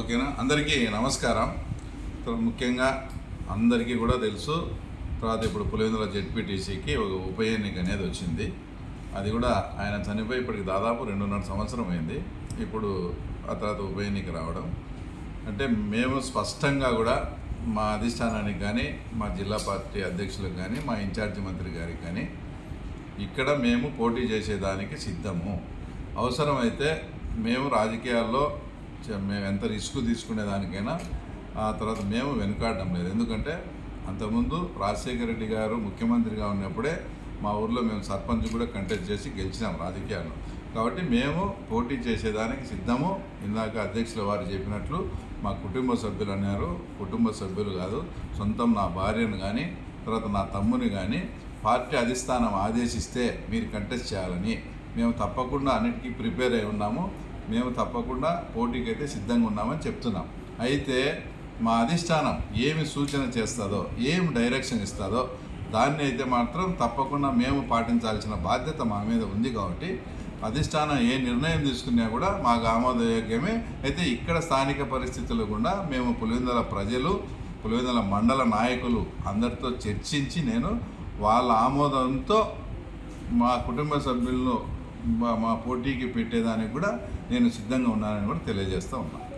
ఓకేనా? అందరికీ నమస్కారం. ముఖ్యంగా అందరికీ కూడా తెలుసు తర్వాత ఇప్పుడు పులివెందుల జెడ్పీటీసీకి ఒక ఉప ఎన్నిక అనేది వచ్చింది. అది కూడా ఆయన చనిపోయి ఇప్పటికి దాదాపు రెండున్నర సంవత్సరం అయింది. ఇప్పుడు ఆ తర్వాత ఉప ఎన్నిక రావడం. అంటే మేము స్పష్టంగా కూడా మా అధిష్టానానికి కానీ మా జిల్లా పార్టీ అధ్యక్షులకు కానీ మా ఇన్ఛార్జి మంత్రి గారికి కానీ ఇక్కడ మేము పోటీ చేసేదానికి సిద్ధము. అవసరమైతే మేము రాజకీయాల్లో మేము ఎంత రిస్క్ తీసుకునేదానికైనా ఆ తర్వాత మేము వెనుకాడడం లేదు. ఎందుకంటే అంతకుముందు రాజశేఖర రెడ్డి గారు ముఖ్యమంత్రిగా ఉన్నప్పుడే మా ఊర్లో మేము సర్పంచ్ కూడా కంటెస్ట్ చేసి గెలిచినాం రాజకీయాల్లో. కాబట్టి మేము పోటీ చేసేదానికి సిద్ధము. ఇందాక అధ్యక్షుల వారు చెప్పినట్లు మా కుటుంబ సభ్యులు అన్నారు. కుటుంబ సభ్యులు కాదు సొంతం నా భార్యను కానీ తర్వాత నా తమ్ముని కానీ పార్టీ అధిష్టానం ఆదేశిస్తే మీరు కంటెస్ట్ చేయాలని. మేము తప్పకుండా అన్నిటికీ ప్రిపేర్ అయి ఉన్నాము. మేము తప్పకుండా పోటీకి అయితే సిద్ధంగా ఉన్నామని చెప్తున్నాం. అయితే మా అధిష్టానం ఏమి సూచన చేస్తుందో ఏం డైరెక్షన్ ఇస్తుందో దాన్ని అయితే మాత్రం తప్పకుండా మేము పాటించాల్సిన బాధ్యత మా మీద ఉంది కాబట్టి అధిష్టానం ఏ నిర్ణయం తీసుకున్నా కూడా మాకు ఆమోదయోగ్యమే. అయితే ఇక్కడ స్థానిక పరిస్థితులు కూడా మేము పులివెందుల ప్రజలు పులివెందుల మండల నాయకులు అందరితో చర్చించి నేను వాళ్ళ ఆమోదంతో మా కుటుంబ సభ్యులను మా పోటీకి పెట్టేదానికి కూడా నేను సిద్ధంగా ఉన్నానని కూడా తెలియజేస్తూ ఉన్నాను